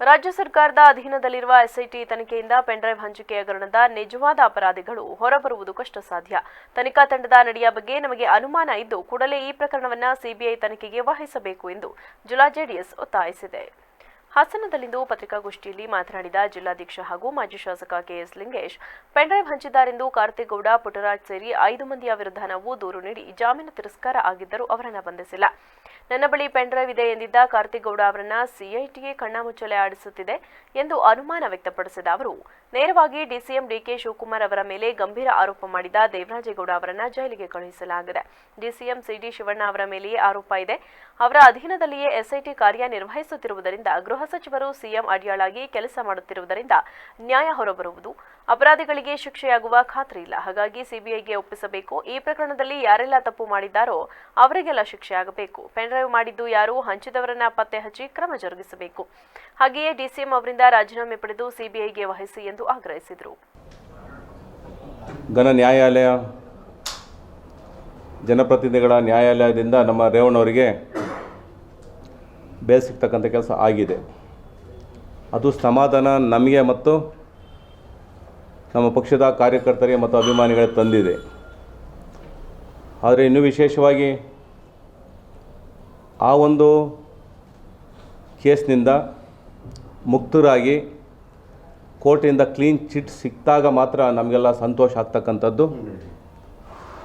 ರಾಜ್ಯ ಸರ್ಕಾರದ ಅಧೀನದಲ್ಲಿರುವ ಎಸ್ಐಟಿ ತನಿಖೆಯಿಂದ ಪೆನ್ಡ್ರೈವ್ ಹಂಚಿಕೆ ಹಗರಣದ ನಿಜವಾದ ಅಪರಾಧಿಗಳು ಹೊರಬರುವುದು ಕಷ್ಟ ಸಾಧ್ಯ ತನಿಖಾ ತಂಡದ ನಡೆಯ ಬಗ್ಗೆ ನಮಗೆ ಅನುಮಾನ ಇದ್ದು ಕೂಡಲೇ ಈ ಪ್ರಕರಣವನ್ನು ಸಿಬಿಐ ತನಿಖೆಗೆ ವಹಿಸಬೇಕು ಎಂದು ಜುಲಾ ಜೆಡಿಎಸ್ ಒತ್ತಾಯಿಸಿದೆ. ಹಾಸನದಲ್ಲಿಂದು ಪತ್ರಿಕಾಗೋಷ್ಠಿಯಲ್ಲಿ ಮಾತನಾಡಿದ ಜಿಲ್ಲಾಧ್ಯಕ್ಷ ಹಾಗೂ ಮಾಜಿ ಶಾಸಕ ಕೆಎಸ್ ಲಿಂಗೇಶ್, ಪೆನ್ಡ್ರೈವ್ ಹಂಚಿದ್ದಾರೆಂದು ಕಾರ್ತಿಗೌಡ ಪುಟ್ಟರಾಜ್ ಸೇರಿ ಐದು ಮಂದಿಯ ವಿರುದ್ಧ ನಾವು ದೂರು ನೀಡಿ ಜಾಮೀನು ತಿರಸ್ಕಾರ ಆಗಿದ್ದರೂ ಅವರನ್ನು ಬಂಧಿಸಿಲ್ಲ. ನನ್ನ ಬಳಿ ಪೆನ್ಡ್ರೈವ್ ಇದೆ ಎಂದಿದ್ದ ಕಾರ್ತಿಗೌಡ ಅವರನ್ನ ಸಿಐಟಿಗೆ ಕಣ್ಣಾಮುಚ್ಚಲೆ ಆಡಿಸುತ್ತಿದೆ ಎಂದು ಅನುಮಾನ ವ್ಯಕ್ತಪಡಿಸಿದ ಅವರು ನೇರವಾಗಿ ಡಿಸಿಎಂ ಡಿಕೆ ಶಿವಕುಮಾರ್ ಅವರ ಮೇಲೆ ಗಂಭೀರ ಆರೋಪ ಮಾಡಿದ ದೇವರಾಜೇಗೌಡ ಅವರನ್ನ ಜೈಲಿಗೆ ಕಳುಹಿಸಲಾಗಿದೆ. ಡಿಸಿಎಂ ಸಿಡಿ ಶಿವಣ್ಣ ಅವರ ಮೇಲೆಯೇ ಆರೋಪ ಇದೆ. ಅವರ ಅಧೀನದಲ್ಲಿಯೇ ಎಸ್ಐಟಿ ಕಾರ್ಯನಿರ್ವಹಿಸುತ್ತಿರುವುದರಿಂದ ಗೃಹ ಸಚಿವರು ಸಿಎಂ ಅಡಿಯಾಳಾಗಿ ಕೆಲಸ ಮಾಡುತ್ತಿರುವುದರಿಂದ ನ್ಯಾಯ ಹೊರಬರುವುದು ಅಪರಾಧಿಗಳಿಗೆ ಶಿಕ್ಷೆಯಾಗುವ ಖಾತ್ರಿ ಇಲ್ಲ. ಹಾಗಾಗಿ ಸಿಬಿಐಗೆ ಒಪ್ಪಿಸಬೇಕು. ಈ ಪ್ರಕರಣದಲ್ಲಿ ಯಾರೆಲ್ಲ ತಪ್ಪು ಮಾಡಿದ್ದಾರೋ ಅವರಿಗೆಲ್ಲ ಶಿಕ್ಷೆಯಾಗಬೇಕು. ಪೆನ್ಡ್ರೈವ್ ಮಾಡಿದ್ದು ಯಾರು ಹಂಚಿದವರನ್ನ ಪತ್ತೆ ಹಚ್ಚಿ ಕ್ರಮ ಜರುಗಿಸಬೇಕು. ಹಾಗೆಯೇ ಡಿಸಿಎಂ ಅವರಿಂದ ರಾಜೀನಾಮೆ ಪಡೆದು ಸಿಬಿಐಗೆ ವಹಿಸಿ ಎಂದು ಆಗ್ರಹಿಸಿದರು. ಘನ ನ್ಯಾಯಾಲಯ, ಜನಪ್ರತಿನಿಧಿಗಳ ನ್ಯಾಯಾಲಯದಿಂದ ನಮ್ಮ ರೇವಣ್ಣವರಿಗೆ ಸಿಗ್ತಕ್ಕಂಥ ಕೆಲಸ ಆಗಿದೆ. ಅದು ಸಮಾಧಾನ ನಮಗೆ ಮತ್ತು ನಮ್ಮ ಪಕ್ಷದ ಕಾರ್ಯಕರ್ತರಿಗೆ ಮತ್ತು ಅಭಿಮಾನಿಗಳಿಗೆ ತಂದಿದೆ. ಆದರೆ ಇನ್ನೂ ವಿಶೇಷವಾಗಿ ಆ ಒಂದು ಕೇಸ್ನಿಂದ ಮುಕ್ತರಾಗಿ ಕೋರ್ಟಿಂದ ಕ್ಲೀನ್ ಚಿಟ್ ಸಿಕ್ಕಿದಾಗ ಮಾತ್ರ ನಮಗೆಲ್ಲ ಸಂತೋಷ ಆಗ್ತಕ್ಕಂಥದ್ದು.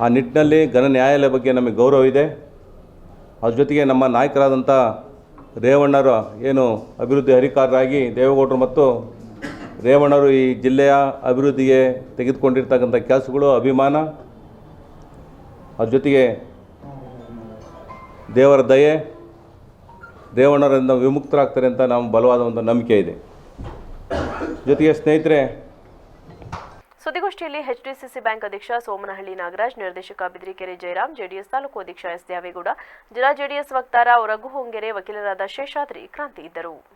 ಆ ನಿಟ್ಟಿನಲ್ಲಿ ಘನ ನ್ಯಾಯಾಲಯ ಬಗ್ಗೆ ನಮಗೆ ಗೌರವ ಇದೆ. ಅದ್ರ ಜೊತೆಗೆ ನಮ್ಮ ನಾಯಕರಾದಂಥ ರೇವಣ್ಣರು ಏನು ಅಭಿವೃದ್ಧಿ ಹರಿಕಾರರಾಗಿ ದೇವೇಗೌಡರು ಮತ್ತು ರೇವಣ್ಣರು ಈ ಜಿಲ್ಲೆಯ ಅಭಿವೃದ್ಧಿಗೆ ತೆಗೆದುಕೊಂಡಿರ್ತಕ್ಕಂಥ ಕೆಲಸಗಳು, ಅಭಿಮಾನ, ಅದ್ರ ಜೊತೆಗೆ ದೇವರ ದಯೆ ದೇವಣ್ಣರಿಂದ ವಿಮುಕ್ತರಾಗ್ತಾರೆ ಅಂತ ನಾವು ಬಲವಾದ ಒಂದು ನಂಬಿಕೆ ಇದೆ. ಜೊತೆಗೆ ಸ್ನೇಹಿತರೆ, ಸುದ್ದಿಗೋಷ್ಠಿಯಲ್ಲಿ ಎಚ್ಡಿಸಿಸಿ ಬ್ಯಾಂಕ್ ಅಧ್ಯಕ್ಷ ಸೋಮನಹಳ್ಳಿ ನಾಗರಾಜ್, ನಿರ್ದೇಶಕ ಬಿದ್ರಿಕೆರೆ ಜಯರಾಮ್, ಜೆಡಿಎಸ್ ತಾಲೂಕು ಅಧ್ಯಕ್ಷ ಎಸ್ ದೇವೇಗೌಡ, ಜಿಲ್ಲಾ ಜೆಡಿಎಸ್ ವಕ್ತಾರ ರಘು ಹೊಂಗೆರೆ ವಕೀಲರಾದ ಶೇಷಾದ್ರಿ ಕ್ರಾಂತಿ ಇದ್ದರು.